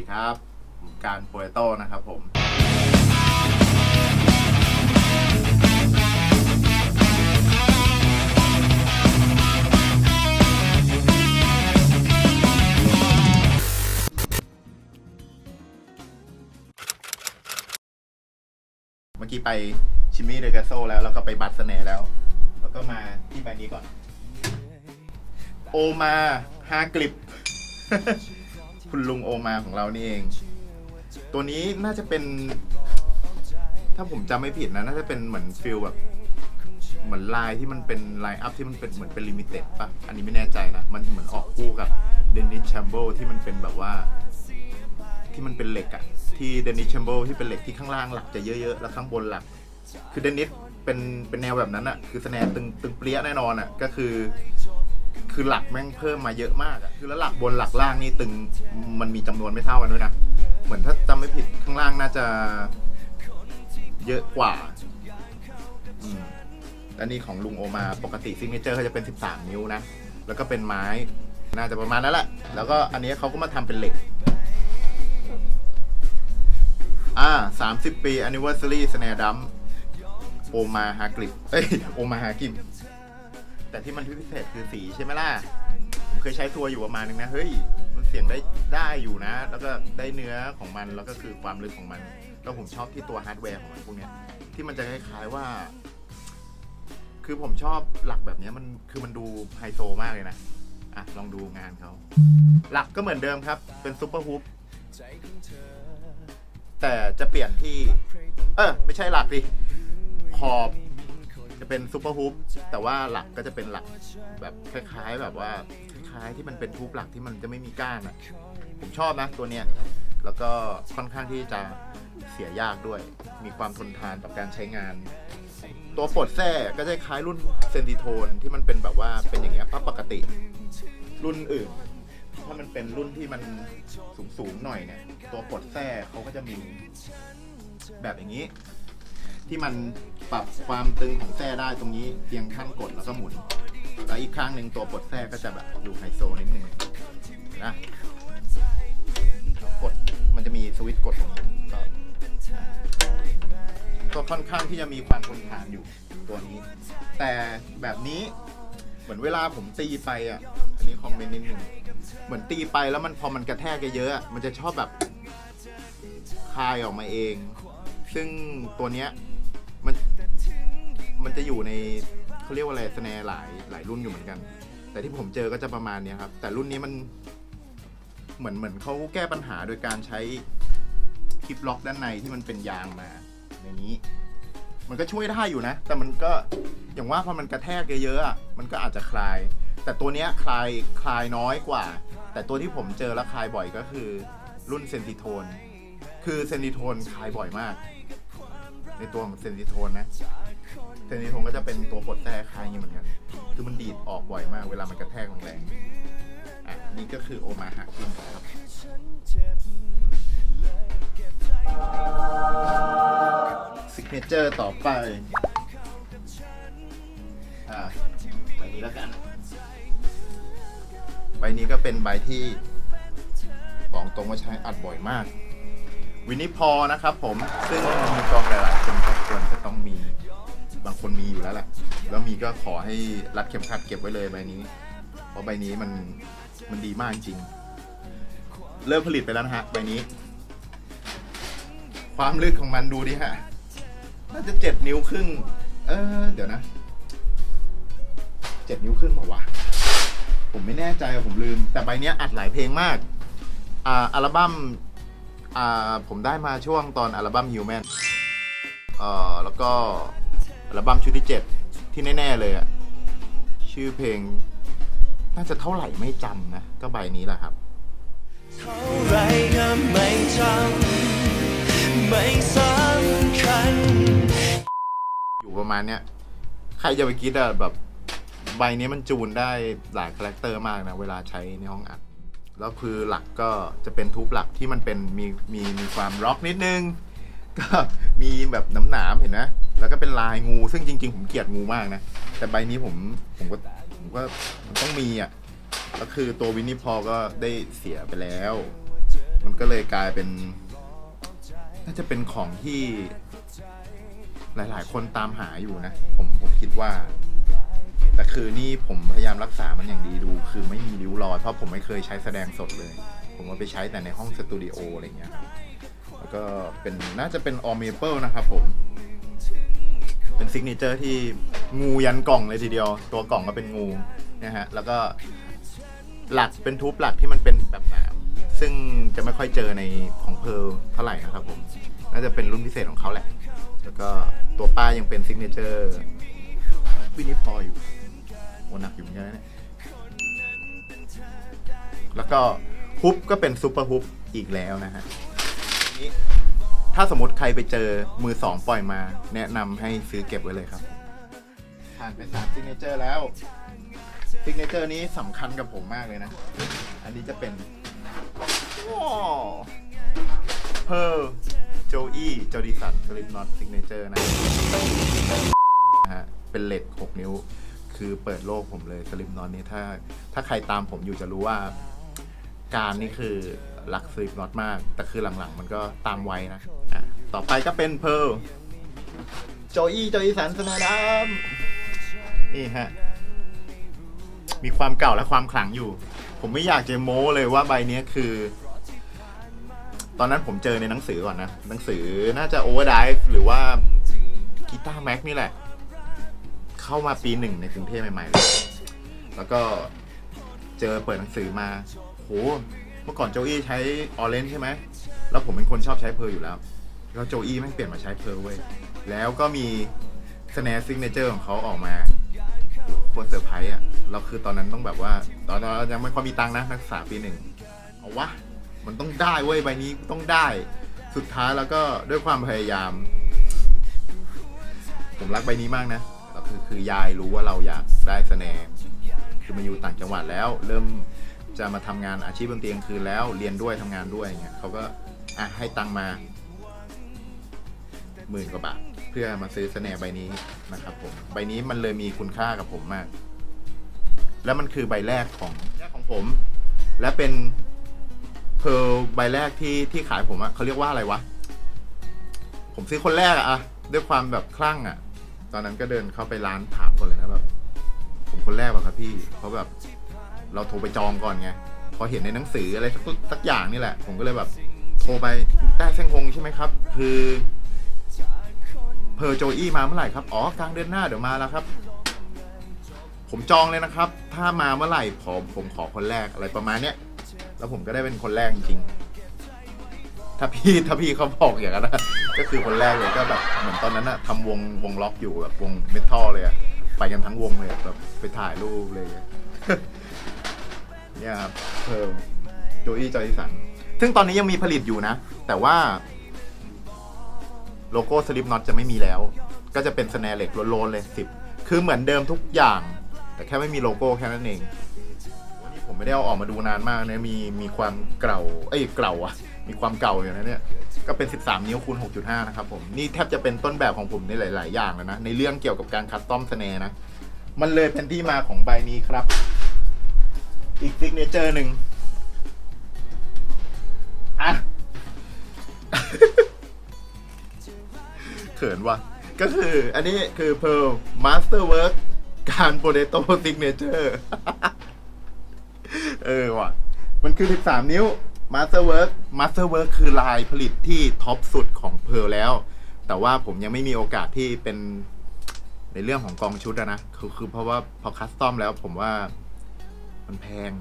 ดีครับผมการโปรโตนะครับผม เมื่อกี้ไปชิมมี่เดกาโซแล้ว แล้วก็ไปบัตสเนแล้ว แล้วก็มาที่ใบนี้ก่อน โอมาฮากลิป คุณลุงโอมาของเรานี่เอง ตัวนี้น่าจะเป็น ถ้าผมจำไม่ผิดนะ น่าจะเป็นเหมือนฟิลแบบ เหมือนลายที่มันเป็นไลน์อัพที่มันเป็นเหมือนเป็นลิมิเต็ดปะอันนี้ไม่แน่ใจนะ มันเหมือนออกคู่กับเดนิสแชมเบลที่มันเป็นแบบว่า ที่มันเป็นเหล็กอะที่เดนิสแชมเบลที่เป็นเหล็กที่ข้างล่างหลักจะเยอะๆ แล้วข้างบนหลัก คือเดนิสเป็นเป็นแนวแบบนั้นอะคือสแนตึงตึงเปรี้ยแน่นอนอะก็คือ คือหลักแม่งเพิ่มมาเยอะมากอะคือแล้วหลักบนหลักล่างนี่ตึงมันมีจำนวนไม่เท่ากันด้วยนะ เหมือนถ้าจำไม่ผิดข้างล่างน่าจะเยอะกว่าอืมแล้วนี่ของลุงโอมาปกติซิงเกิลเจอร์เขาจะเป็น 13 นิ้วนะ แล้วก็เป็นไม้ น่าจะประมาณนั้นแหละ แล้วก็อันนี้เขาก็มาทำเป็นเหล็ก อ่า 30 ปี anniversary snare drum โอมาฮากริปเอ้ย โอมาฮากิม แต่ที่มันพิเศษคือสีใช่ไหมล่ะผมเคยใช้ตัวอยู่ประมาณนึงนะ เฮ้ย มันเสียงได้ได้อยู่นะ แล้วก็ได้เนื้อของมัน แล้วก็คือความลึกของมัน แล้วผมชอบที่ตัวฮาร์ดแวร์ของมันพวกเนี้ย ที่มันจะคล้ายๆว่า คือผมชอบหลักแบบเนี้ยมัน คือมันดูไฮโซมากเลยนะ อะ ลองดูงานเขา หลักก็เหมือนเดิมครับ เป็นซุปเปอร์ฮุปแต่จะเปลี่ยนที่ เออ ไม่ใช่หลักดิขอบ จะเป็นซูเปอร์ฮุปแต่ว่าหลักก็จะเป็นหลักแบบคล้ายๆ แบบว่าคล้ายๆที่มันเป็นทูบหลักที่มันจะไม่มีก้านอะผมชอบนะตัวเนี้ยแล้วก็ค่อนข้างที่จะเสียยากด้วย มีความทนทานต่อการใช้งาน ตัวปลดแส้ก็จะคล้ายรุ่นเซนติโทนที่มันเป็นแบบว่าเป็นอย่างเงี้ยปั๊บปกติ รุ่นอื่น ถ้ามันเป็นรุ่นที่มันสูงๆหน่อยเนี่ย ตัวปลดแส้เขาก็จะมีแบบอย่างนี้ ที่มันปรับความตึงของแส้ได้ตรงนี้เพียงข้างกดแล้วก็หมุน แล้วอีกข้างหนึ่งตัวปลดแส้ก็จะแบบดูไฮโซนิดนึงนะแล้วกดมันจะมีสวิตช์กดตรงนี้ก็ก็ค่อนข้างที่จะมีความทนทานอยู่ตัวนี้ แต่แบบนี้เหมือนเวลาผมตีไปอะ อันนี้คอมเมนต์นิดนึงเหมือนตีไปแล้วมันพอมันกระแทกเยอะมันจะชอบแบบคายออกมาเอง ซึ่งตัวเนี้ย มันจะอยู่ในเขาเรียกว่าอะไรสแนร์หลายหลายรุ่นอยู่เหมือนกัน แต่ที่ผมเจอก็จะประมาณเนี้ยครับ แต่รุ่นนี้มันเหมือนเหมือนเขาแก้ปัญหาโดยการใช้คลิปล็อกด้านในที่มันเป็นยางมาในนี้ มันก็ช่วยได้อยู่นะ แต่มันก็อย่างว่าพอมันกระแทกเยอะๆมันก็อาจจะคลาย แต่ตัวเนี้ยคลายคลายน้อยกว่า แต่ตัวที่ผมเจอแล้วคลายบ่อยก็คือรุ่นเซนติโทนคือเซนติโทนคลายบ่อยมาก ในตัวของเซนติโทนนะ เซนิทนก็จะเป็นตัวปลดแท้คลายอย่างนี้เหมือนกัน คือมันดีดออกบ่อยมาก เวลามันกระแทกแรงๆอะนี่ก็คือโอมาหากินครับซิกเนเจอร์ต่อไป อ่าใบนี้แล้วกัน ใบนี้ก็เป็นใบที่บอกตรงว่าใช้อัดบ่อยมาก วินิพอนะครับผม ซึ่งมีกองหลายๆคนก็ควรจะต้องมี บางคนมีอยู่แล้วแหละ แล้วมีก็ขอให้รัดเข็มขัดเก็บไว้เลยใบนี้ เพราะใบนี้มันมันดีมากจริง เริ่มผลิตไปแล้วนะฮะใบนี้ ความลึกของมันดูดิฮะ น่าจะเจ็ดนิ้วครึ่ง เออ เดี๋ยวนะ เจ็ดนิ้วครึ่งเปล่าวะ ผมไม่แน่ใจผมลืม แต่ใบนี้อัดหลายเพลงมาก อ่า อัลบั้ม อ่า ผมได้มาช่วงตอนอัลบั้ม Human เอ่อ แล้วก็ อัลบั้มชุดที่ 7 ที่แน่ ๆ เลยอะชื่อเพลง น่าจะเท่าไหร่ไม่จำนะ ก็ใบนี้แหละครับ เท่าไรก็ไม่จำไม่สำคัญอยู่ประมาณเนี้ย ใครจะไปคิดอะแบบใบนี้มันจูนได้หลายคาแรคเตอร์มากนะ เวลาใช้ในห้องอัด แล้วคือหลักก็จะเป็นทูบหลักที่มันเป็นมีมีมีความร็อกนิดนึง ก็มีแบบหนำหนามๆเห็นนะ แล้วก็เป็นลายงู ซึ่งจริง ๆ ผมเกลียดงูมากนะ แต่ใบนี้ผมผมก็ผมก็มันต้องมีอะก็คือตัววินนี่พอก็ได้เสียไปแล้ว มันก็เลยกลายเป็น น่าจะเป็นของที่หลาย ๆ คนตามหาอยู่นะ ผมผมคิดว่า แต่คือนี่ผมพยายามรักษามันอย่างดีดู คือไม่มีริ้วรอยเพราะผมไม่เคยใช้แสดงสดเลย ผมเอาไปใช้แต่ในห้องสตูดิโออะไรเงี้ยแล้วก็เป็นน่าจะเป็นออ m เมเปิลนะครับผม เป็นซิกเนเจอร์ที่งูยันกล่องเลยทีเดียว ตัวกล่องก็เป็นงูนะฮะแล้วก็หลักเป็นทูบหลักที่มันเป็นแบบหนามซึ่งจะไม่ค่อยเจอในของเพร์ลเท่าไหร่นะครับผมน่าจะเป็นรุ่นพิเศษของเขาแหละ แล้วก็ตัวป้ายังเป็นซิกเนเจอร์วินิพออยู่โอ้หนักอยู่เหมือนกันนะเนี่ยแล้วก็ฮุบก็เป็นซูเปอร์ฮุบอีกแล้วนะฮะนี้ ถ้าสมมติใครไปเจอมือสองปล่อยมา แนะนำให้ซื้อเก็บไว้เลยครับ ผ่านไปสามซิกเนเจอร์แล้วซิกเนเจอร์นี้สำคัญกับผมมากเลยนะ อันนี้จะเป็นเพอร์โจอี้โจดิสันสลิปน็อตซิกเนเจอร์นะฮะเป็นเหล็ก 6 นิ้ว คือเปิดโลกผมเลยสลิปน็อตนี่ถ้า ถ้าใครตามผมอยู่จะรู้ว่า การนี่คือรักสลิปน็อตมาก แต่คือหลังๆ มันก็ตามไว้นะอะต่อไปก็เป็นเพร์ลโจอี้โจอีสันสนาดามนี่ฮะ มีความเก่าและความขลังอยู่ ผมไม่อยากจะโม้เลยว่าใบเนี้ยคือ ตอนนั้นผมเจอในหนังสือก่อนนะ หนังสือน่าจะ Overdrive หรือว่ากีตาร์แม็กนี่แหละ เข้ามาปีหนึ่งในกรุงเทพใหม่ๆเลยแล้วก็เจอเปิดหนังสือมาโหเมื่อก่อนโจอี้ใช้ออเรนใช่ไหม แล้วผมเป็นคนชอบใช้เพร์อยู่แล้ว แล้วโจอี้แม่เปลี่ยนมาใช้เพร์เว้ย แล้วก็มีสแนร์ซิกเนเจอร์ของเขาออกมาโหโคตรเซอร์ไพรส์อะ เราคือตอนนั้นต้องแบบว่า ตอนนั้นยังไม่ค่อยมีตังค์นะนักศึกษาปีหนึ่ง เอาวะ มันต้องได้เว้ยใบนี้ต้องได้ สุดท้ายแล้วก็ด้วยความพยายาม ผมรักใบนี้มากนะแล้วคือคือยายรู้ว่าเราอยากได้สแนร์คือมาอยู่ต่างจังหวัดแล้ว เริ่ม จะมาทำงานอาชีพดนตรีกลางคืนแล้วเรียนด้วยทำงานด้วยเงี้ยเขาก็อะให้ตังค์มาหมื่นกว่าบาทเพื่อมาซื้อสแนร์ใบนี้นะครับผมใบนี้มันเลยมีคุณค่ากับผมมาก แล้วมันคือใบแรกของแรกของผม และเป็นเพลใบแรกที่ที่ขายผมอะเขาเรียกว่าอะไรวะ ผมซื้อคนแรกอะด้วยความแบบคลั่งอะตอนนั้นก็เดินเข้าไปร้านถามคนเลยนะแบบผมคนแรกป่ะครับพี่เพราะแบบ เราโทรไปจองก่อนไงพอเห็นในหนังสืออะไรสักสักอย่างนี่แหละ ผมก็เลยแบบ โทรไปแต้เส้งฮงใช่ไหมครับ คือเพอร์โจอี้มาเมื่อไหร่ครับ อ๋อกลางเดือนหน้าเดี๋ยวมาแล้วครับ ผมจองเลยนะครับ ถ้ามาเมื่อไหร่ผมผมขอคนแรกอะไรประมาณเนี้ยแล้วผมก็ได้เป็นคนแรกจริงถ้าพี่ถ้าพี่เขาบอกอย่างนั้นนะก็คือคนแรกเลยก็แบบเหมือนตอนนั้นอะทำวงวงล็อกอยู่แบบวงเมทัลเลยอะไปกันทั้งวงเลยแบบไปถ่ายรูปเลย เนี่ยครับเพิ่มโจอี้จอยสัน ซึ่งตอนนี้ยังมีผลิตอยู่นะ แต่ว่า โลโก้สลิปน็อตจะไม่มีแล้ว ก็จะเป็นสแนเหล็กโลนเลยสิบคือเหมือนเดิมทุกอย่าง แต่แค่ไม่มีโลโก้แค่นั้นเองวันนี้ผมไม่ได้เอาออกมาดูนานมากนะมีมีความเก่าเอ้ยเก่าอะมีความเก่าอยู่นะเนี่ยก็เป็น 13 นิ้วคูณ 6.5 นะครับผม นี่แทบจะเป็นต้นแบบของผมในหลาย ๆ อย่างแล้วนะ ในเรื่องเกี่ยวกับการคัสตอมสแนนะ มันเลยเป็นที่มาของใบนี้ครับ อีกซิกเนเจอร์หนึ่งอะเขินว่ะ ก็คืออันนี้คือ Pearl Masterwork การโปรเตโต Signature เออว่ะ มันคือ 13 นิ้ว Masterwork Masterwork คือลายผลิตที่ท็อปสุดของ Pearl แล้ว แต่ว่าผมยังไม่มีโอกาสที่เป็นในเรื่องของกองชุดนะคือคือเพราะว่าพอคัสตอมแล้วผมว่า มันแพง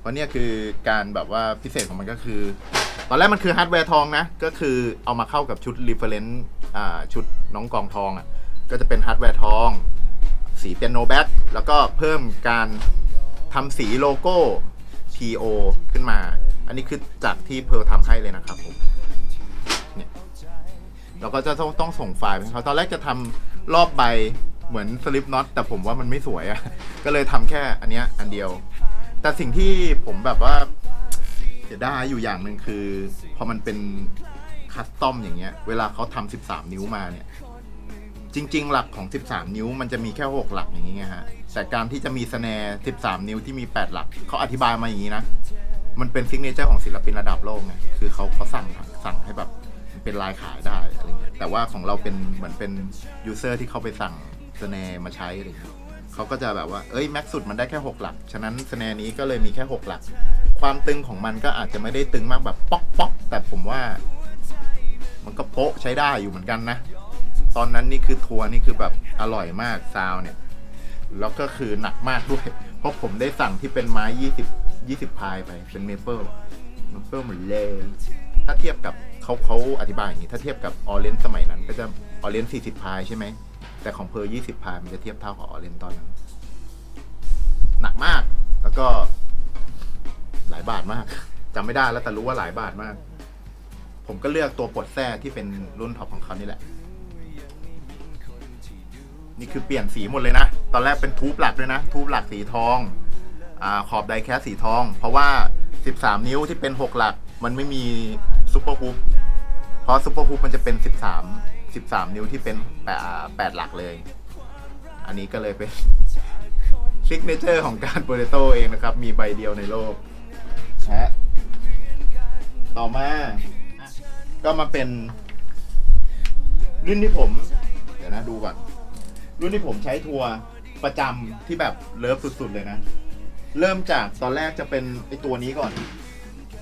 เพราะเนี่ยคือการแบบว่าพิเศษของมันก็คือ ตอนแรกมันคือฮาร์ดแวร์ทองนะ ก็คือเอามาเข้ากับชุด reference อ่าชุดน้องกองทองอะ่ะ ก็จะเป็นฮาร์ดแวร์ทอง สีเปียโนแบ็กแล้วก็เพิ่มการทำสีโลโก้ TO ขึ้นมา อันนี้คือจากที่เพร์ลทำให้เลยนะครับผมเนี่ยเราก็จะต้องต้องส่งไฟล์ไปให้เขาตอนแรกจะทำรอบใบ เหมือนสลิปน็อตแต่ผมว่ามันไม่สวยอะ ก็เลยทำแค่อันเนี้ยอันเดียว แต่สิ่งที่ผมแบบว่าเสียดายอยู่อย่างหนึ่งคือ พอมันเป็นคัสตอมอย่างเงี้ย เวลาเขาทำ13 นิ้วมาเนี่ย จริง ๆ หลักของ 13 นิ้วมันจะมีแค่ 6 หลักอย่างเงี้ไงฮะ แต่การที่จะมีสแนร์ 13 นิ้วที่มี 8 หลัก เขาอธิบายมาอย่างนี้นะ มันเป็นซิกเนเจอร์ของศิลปินระดับโลกไง คือเขาเขาสั่งสั่งให้แบบเป็นลายขายได้อะไรเงี้ย แต่ว่าของเราเป็นเหมือนเป็นยูเซอร์ที่เขาไปสั่ง สแนร์มาใช้อะไรเงี้ยเขาก็จะแบบว่า เอ้ยแม็กสุดมันได้แค่ 6 หลัก ฉะนั้นสแนร์นี้ก็เลยมีแค่ 6 หลัก ความตึงของมันก็อาจจะไม่ได้ตึงมากแบบป๊อกป๊อกแต่ผมว่า มันก็โป๊ะใช้ได้อยู่เหมือนกันนะ ตอนนั้นนี่คือทัวร์นี่คือแบบอร่อยมากซาวเนี่ย แล้วก็คือหนักมากด้วย เพราะผมได้สั่งที่เป็นไม้ 20 20 พายไป เป็นเมเปิลเมเปิลเหมดเลยถ้าเทียบกับเขาเขาอธิบายอย่างนี้ ถ้าเทียบกับออเรนสมัยนั้น ก็จะออเรน40 พายใช่ไหม แต่ของเพอร์20พายมันจะเทียบเท่ากับออเรนตอนนั้น หนักมาก แล้วก็หลายบาทมากจำไม่ได้แล้วแต่รู้ว่าหลายบาทมาก ผมก็เลือกตัวปลดแท้ที่เป็นรุ่นท็อปของเขานี่แหละ นี่คือเปลี่ยนสีหมดเลยนะ ตอนแรกเป็นทูบหลักด้วยนะ ทูบหลักสีทองอ่าขอบไดแคสสีทอง เพราะว่า 13 นิ้วที่เป็น 6 หลัก มันไม่มีซูเปอร์ฮุบเพราะซูเปอร์ฮุบมันจะเป็น 13 13 นิ้วที่เป็นแปดหลักเลย อันนี้ก็เลยเป็นซิกเนเจอร์ของการโปรเตโตเองนะครับ มีใบเดียวในโลกฮะต่อมา ก็มาเป็น รุ่นที่ผม เดี๋ยวนะดูก่อน รุ่นที่ผมใช้ทัวร์ประจำที่แบบเลิฟสุด ๆ เลยนะ เริ่มจากตอนแรกจะเป็นไอตัวนี้ก่อน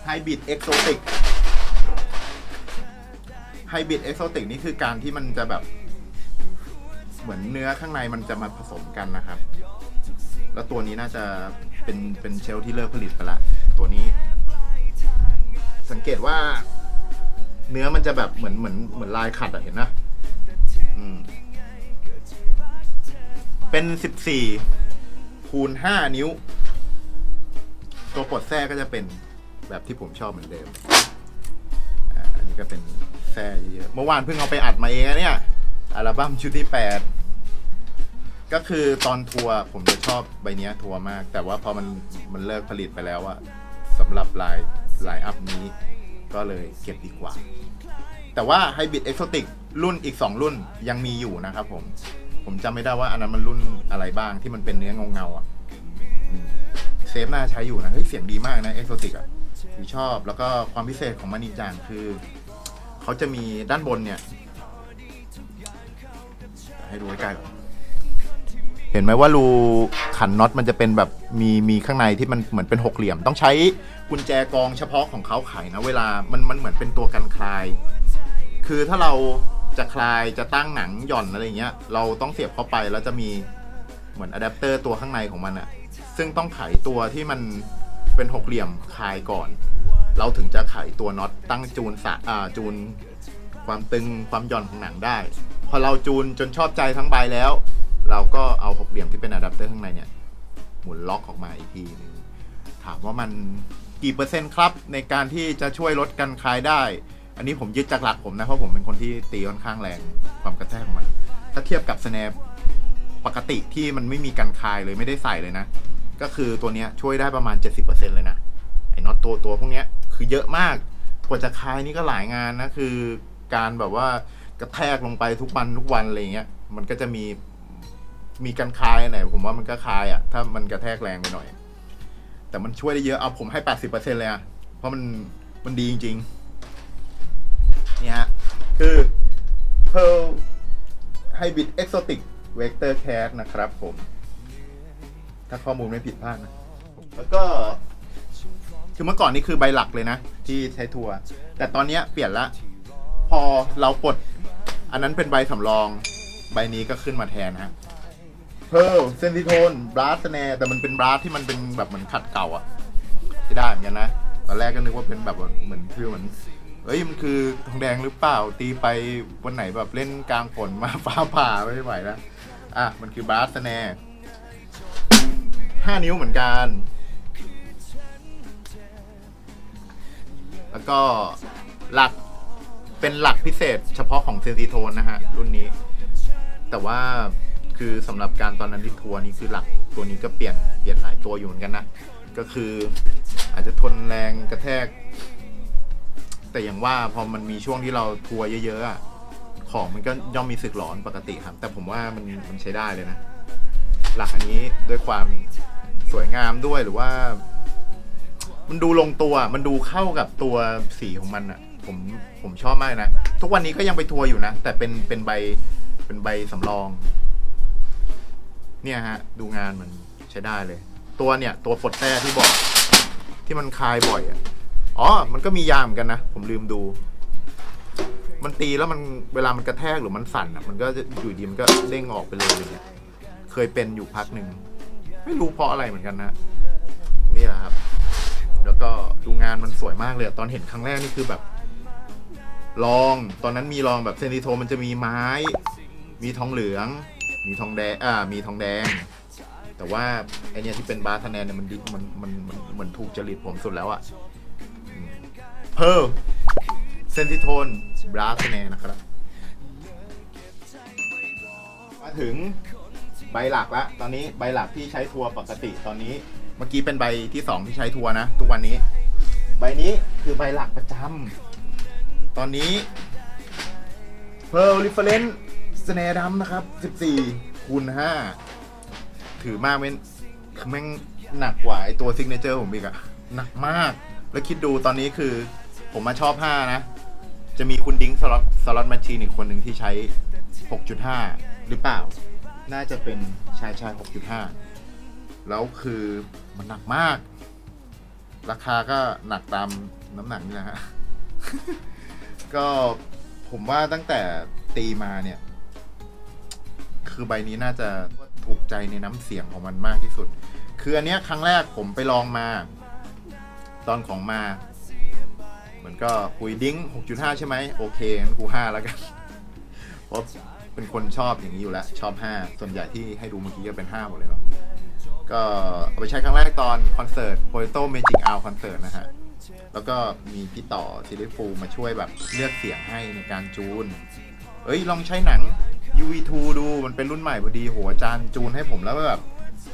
ไฮบิดเอ็กโซติก Hybrid Exotic Hybrid Exotic นี่คือการที่มันจะแบบ เหมือนเนื้อข้างในมันจะมาผสมกันนะครับ แล้วตัวนี้น่าจะเป็นเป็นเชลฟ์ที่เลิกผลิตไปละ ตัวนี้ สังเกตว่า เนื้อมันจะแบบเหมือนเหมือนเหมือนลายขัดอะเห็นนะอืมเป็นสิบสี่คูณห้านิ้ว ตัวปลดแท้ก็จะเป็นแบบที่ผมชอบเหมือนเดิมอันนี้ก็เป็น แท้เยอะเมื่อวานเพิ่งเอาไปอัดมาเองนะเนี่ย อัลบั้มชุดที่แปดก็คือตอนทัวร์ผมจะชอบใบเนี้ยทัวร์มาก แต่ว่าพอมันมันเลิกผลิตไปแล้วอะสำหรับลายลายอัพนี้ ก็เลยเก็บดีกว่า แต่ว่า Hybrid Exotic รุ่นอีก 2 รุ่นยังมีอยู่นะครับผม ผมจำไม่ได้ว่าอันนั้นมันรุ่นอะไรบ้างที่มันเป็นเนื้อเงาๆอะอืมเซฟน่าใช้อยู่นะ เฮ้ย เสียงดีมากนะ Exotic อะผมชอบแล้วก็ความพิเศษของมันอีกอย่างคือ เขาจะมีด้านบนเนี่ย ให้ดูใกล้ๆก่อนเห็นไหมว่ารูขันน็อตมันจะเป็นแบบมีมีข้างในที่มันเหมือนเป็นหกเหลี่ยม ต้องใช้กุญแจกองเฉพาะของเขาไขนะเวลามันมันเหมือนเป็นตัวกันคลาย คือถ้าเราจะคลายจะตั้งหนังหย่อนอะไรเงี้ย เราต้องเสียบเข้าไปแล้วจะมีเหมือนอะแดปเตอร์ตัวข้างในของมันอะซึ่งต้องไขตัวที่มันเป็นหกเหลี่ยมคลายก่อน เราถึงจะไขตัวน็อตตั้งจูนสะจูนความตึงความหย่อนของหนังได้ พอเราจูนจนชอบใจทั้งใบแล้ว เราก็เอาหกเหลี่ยมที่เป็นอะแดปเตอร์ข้างในเนี่ยหมุนล็อกออกมาอีกทีหนึงถามว่ามันกี่เปอร์เซ็นต์ครับ ในการที่จะช่วยลดการคลายได้ อันนี้ผมยึดจากหลักผมนะ เพราะผมเป็นคนที่ตีค่อนข้างแรงความกระแทกของมัน ถ้าเทียบกับสแนปปกติที่มันไม่มีการคลายเลยไม่ได้ใส่เลยนะ ก็คือตัวนี้ช่วยได้ประมาณ 70%เลยนะ ไอ้น็อตตัวตัวพวกเนี้ยคือเยอะมากกว่าจะคลายนี่ก็หลายงานนะคือการแบบว่ากระแทกลงไปทุกวันทุกวันอะไรเงี้ยมันก็จะมีมีการคลายไหนผมว่ามันก็คลายอะ่ะถ้ามันกระแทกแรงไปหน่อย แต่มันช่วยได้เยอะเอาผมให้80%เปอร์เซ็นเลยอะ่ะเพราะมันมันดีจริงๆเนี่ยฮะคือ Pearl Hybrid Exotic Vector Cat นะครับผม ถ้าข้อมูลไม่ผิดพลาดนะ แล้วก็ คือเมื่อก่อนนี่คือใบหลักเลยนะ ที่ใช้ทัวร์แต่ตอนเนี้ยเปลี่ยนละ พอเราปลดอันนั้นเป็นใบสำรอง ใบนี้ก็ขึ้นมาแทนฮะเพ r ร์เซนซิโทนบลัสแนแต่มันเป็นบลัสที่มันเป็นแบบเหมือนขัดเก่าอะที่ได้เหมือนกันนะตอนแรกก็นึกว่าเป็นแบบเหมือนคือเหมือนเอ้ยมันคือทองแดงหรือเปล่าตีไปวันไหนแบบเล่นกลางฝนมาฟ้าผ่าไม่ไหวแล้วอะมันคือบลัสแนห้านิ้วเหมือนกัน แล้วก็หลักเป็นหลักพิเศษเฉพาะของเซนซิโทนนะฮะ รุ่นนี้ แต่ว่าคือสำหรับการตอนนั้นที่ทัวร์นี่คือหลักตัวนี้ก็เปลี่ยนเปลี่ยนหลายตัวอยู่เหมือนกันนะ ก็คืออาจจะทนแรงกระแทก แต่อย่างว่าพอมันมีช่วงที่เราทัวร์เยอะๆของมันก็ย่อมมีสึกหลอนปกติครับ แต่ผมว่ามันมันใช้ได้เลยนะ หลักอันนี้ด้วยความสวยงามด้วยหรือว่า มันดูลงตัว มันดูเข้ากับตัวสีของมันอะผมผมชอบมากนะ ทุกวันนี้ก็ยังไปทัวร์อยู่นะ แต่เป็นเป็นใบเป็นใบสำรอง เนี่ยฮะ ดูงานมันใช้ได้เลย ตัวเนี่ย ตัวฟดแต้ที่บอก ที่มันคลายบ่อยอะอ๋อ มันก็มียามกันนะ ผมลืมดู มันตีแล้วมันเวลามันกระแทกหรือมันสั่นอะมันก็จะอยู่ดีมันก็เด้งออกไปเลยอะไรเงี้ย เคยเป็นอยู่พักหนึ่ง ไม่รู้เพราะอะไรเหมือนกันนะ นี่แหละครับ แล้วก็ดูงานมันสวยมากเลย ตอนเห็นครั้งแรกนี่คือแบบลองตอนนั้นมีลองแบบเซนติโทมันจะมีไม้ มีทองเหลือง มีทองแดงอ่ามีทองแดง แต่ว่าไอเนี้ยที่เป็นบาร์ทแนนเนี่ยมันดิมันมันมันเหมือนถูกจริตผมสุดแล้วอะเพอร์เซนติโทนบราสแนนนะครับ มาถึงใบหลักแล้วตอนนี้ใบหลักที่ใช้ทัวร์ปกติตอนนี้ มื่อกี้เป็นใบที่สองที่ใช้ทัวร์นะ ทุกวันนี้ ใบนี้คือใบหลักประจำตอนนี้ Pearl Reference สแนดำนะครับ 14คูณ5ถือมากเป็นคือแม่งหนักกว่าไอตัวซิกเนเจอร์ผมอีกอะหนักมาก แล้วคิดดูตอนนี้คือ ผมมาชอบ 5 นะ จะมีคุณดิ้งสล็อตสล็อตแมชชีนอีกคนหนึ่งที่ใช้ 6.5 หรือเปล่า น่าจะเป็นชายชาย 6.5 แล้วคือ มันหนักมาก ราคาก็หนักตามน้ำหนักนี่แหละฮะ ก็ผมว่าตั้งแต่ตีมาเนี่ย คือใบนี้น่าจะถูกใจในน้ำเสียงของมันมากที่สุด คืออันเนี้ยครั้งแรกผมไปลองมา ตอนของมาเหมือนก็คุยดิ้ง 6.5 ใช่ไหมโอเคงั้นกู5แล้วกันเพราะเป็นคนชอบอย่างนี้อยู่แล้ว ชอบ 5 ส่วนใหญ่ที่ให้ดูเมื่อกี้ก็เป็น 5 หมดเลยเนาะ ก็เอาไปใช้ครั้งแรกตอนคอนเสิร์ต Potato Magic Hour คอนเสิร์ตนะฮะ แล้วก็มีพี่ต่อซิลิฟูมาช่วยแบบเลือกเสียงให้ในการจูน เอ้ยลองใช้หนัง UV2 ดูมันเป็นรุ่นใหม่พอดีโหอาจารย์จูนให้ผมแล้วแบบ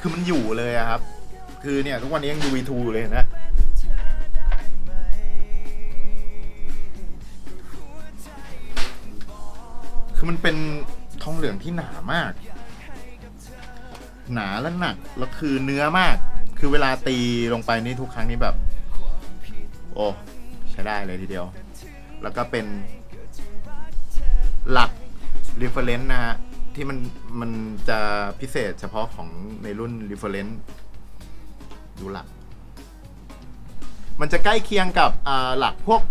คือมันอยู่เลยอะครับ คือเนี่ยทุกวันนี้ยัง UV2 เลยนะคือมันเป็นทองเหลืองที่หนามาก หนาและหนักแล้วคือเนื้อมาก คือเวลาตีลงไปนี่ทุกครั้งนี้แบบ โอ้ใช้ได้เลยทีเดียว แล้วก็เป็นหลัก reference นะฮะ ที่มันมันจะพิเศษเฉพาะของในรุ่น reference ดูหลัก มันจะใกล้เคียงกับหลักพวก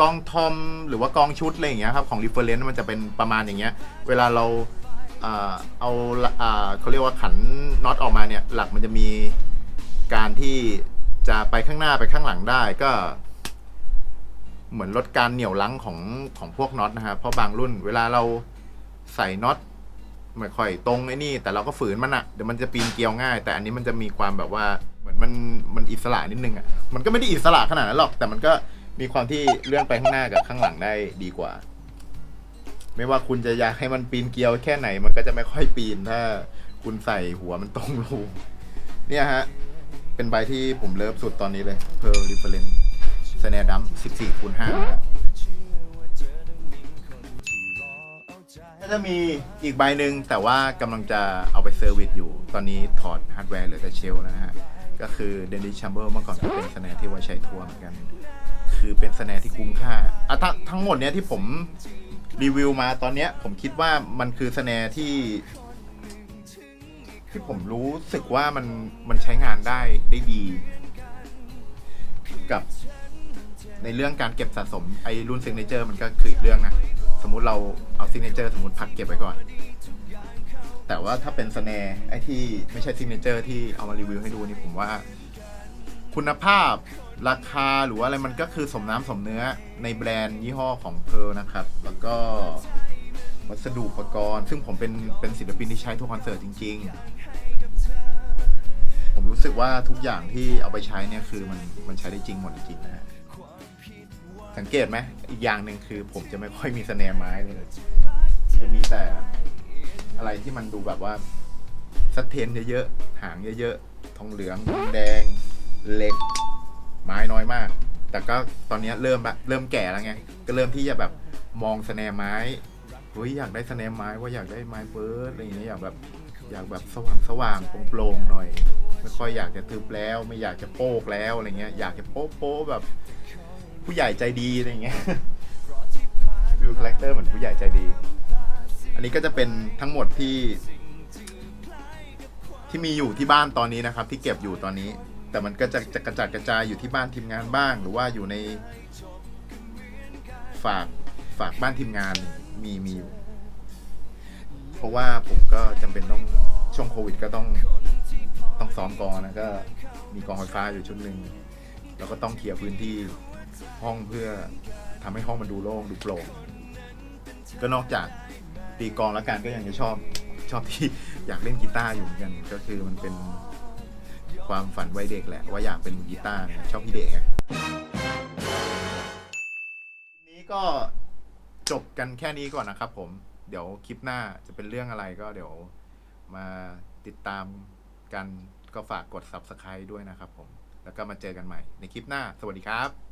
กองทอมหรือว่ากองชุดอะไรอย่างเงี้ยครับของ reference มันจะเป็นประมาณอย่างเงี้ย เวลาเรา เอาเขาเรียกว่าขันน็อตออกมาเนี่ย หลักมันจะมีการที่จะไปข้างหน้าไปข้างหลังได้ก็ เหมือนลดการเหนี่ยวลังของของพวกน็อตนะครับเพราะบางรุ่นเวลาเราใส่น็อตไม่ค่อยตรงไอ้นี่ แต่เราก็ฝืนมันอะเดี๋ยวมันจะปีนเกลียวง่าย แต่อันนี้มันจะมีความแบบว่าเหมือนมันมันอิสระนิดนึงอะมันก็ไม่ได้อิสระขนาดนั้นหรอก แต่มันก็มีความที่เลื่อนไปข้างหน้ากับข้างหลังได้ดีกว่า ไม่ว่าคุณจะอยากให้มันปีนเกลียวแค่ไหนมันก็จะไม่ค่อยปีนถ้า คุณใส่หัวมันตรงรูเนี่ยฮะ เป็นใบที่ผมเลิฟสุดตอนนี้เลย Pearl Reference สแนดัม14คูณ5นะฮะก็จะมีอีกใบหนึ่งแต่ว่ากำลังจะเอาไปเซอร์วิสอยู่ ตอนนี้ถอดฮาร์ดแวร์เหลือแต่เชลนะฮะ ก็คือเดน i ิชัมเบอร์เมื่อก่อนเป็นสแนที่ไว้ใช้ทัวร์เหมือนกัน คือเป็นสแนที่คุ้มค่าอะทั้งหมดเนี้ยที่ผม รีวิวมาตอนเนี้ย ผมคิดว่ามันคือสแนที่ ที่ผมรู้สึกว่ามันมันใช้งานได้ได้ดี กับ ในเรื่องการเก็บสะสมไอรุ่นซิงเนเจอร์มันก็คืออีกเรื่องนะ สมมุติเราเอาซิงเนเจอร์สมมติพักเก็บไว้ก่อน แต่ว่าถ้าเป็นสแนร์ไอที่ไม่ใช่ซิงเนเจอร์ที่เอามารีวิวให้ดูนี่ผมว่า คุณภาพ ราคาหรือว่าอะไรมันก็คือสมน้ำสมเนื้อในแบรนด์ยี่ห้อของเพ r l นะครับ แล้วก็วัสดุอุปกรณ์ ซึ่งผมเป็นเป็นศิลปินที่ใช้ทุกคอนเสิร์ตจริง ๆ ผมรู้สึกว่าทุกอย่างที่เอาไปใช้เนี่ยคือมันมันใช้ได้จริงหมดจริงนะฮะสังเกตไหมอีกอย่างหนึ่งคือผมจะไม่ค่อยมีสแนร์ไม้เลยจะมีแต่อะไรที่มันดูแบบว่าสัดเทนเยอะๆหางเยอะๆทองเหลืองทองแดงเหล็ก ไม้น้อยมาก แต่ก็ตอนนี้เริ่มแบบเริ่มแก่แล้วไง ก็เริ่มที่จะแบบมองสแนร์ไม้เฮ้ยอยากได้สแนร์ไม้ว่าอยากได้ไม้เบิร์ดอะไรอย่างเงี้ยอยากแบบอยากแบบสว่างสว่างโปร่งๆหน่อย ไม่ค่อยอยากจะทึบแล้ว ไม่อยากจะโป๊กแล้วอะไรเงี้ยอยากจะโป๊ะโป๊ะแบบ ผู้ใหญ่ใจดีอะไรเงี้ยดูคาแรคเตอร์เหมือนผู้ใหญ่ใจดี อันนี้ก็จะเป็นทั้งหมดที่ ที่มีอยู่ที่บ้านตอนนี้นะครับ ที่เก็บอยู่ตอนนี้ แต่มันก็จะจะกระจัดกระจายอยู่ที่บ้านทีมงานบ้าง หรือว่าอยู่ในฝากฝากบ้านทีมงานมีมีอยู่เพราะว่าผมก็จำเป็นต้องช่วงโควิด ก็ต้องต้องซ้อมกองนะก็มีกองไฟฟ้าอยู่ชุดหนึ่งแล้วก็ต้องเคลียร์พื้นที่ห้องเพื่อทำให้ห้องมันดูโล่งดูโปร่งก็นอกจากตีกองแล้วกันก็ยังจะชอบชอบที่อยากเล่นกีตาร์อยู่เหมือนกัน ก็คือมันเป็น ความฝันวัยเด็กแหละ ว่าอยากเป็นมือกีตาร์ไงชอบพี่เด็กไงทีนี้ก็จบกันแค่นี้ก่อนนะครับ ผม เดี๋ยวคลิปหน้าจะเป็นเรื่องอะไรก็เดี๋ยวมาติดตามกันก็ฝากกด Subscribe ด้วยนะครับผม แล้วก็มาเจอกันใหม่ในคลิปหน้า สวัสดีครับ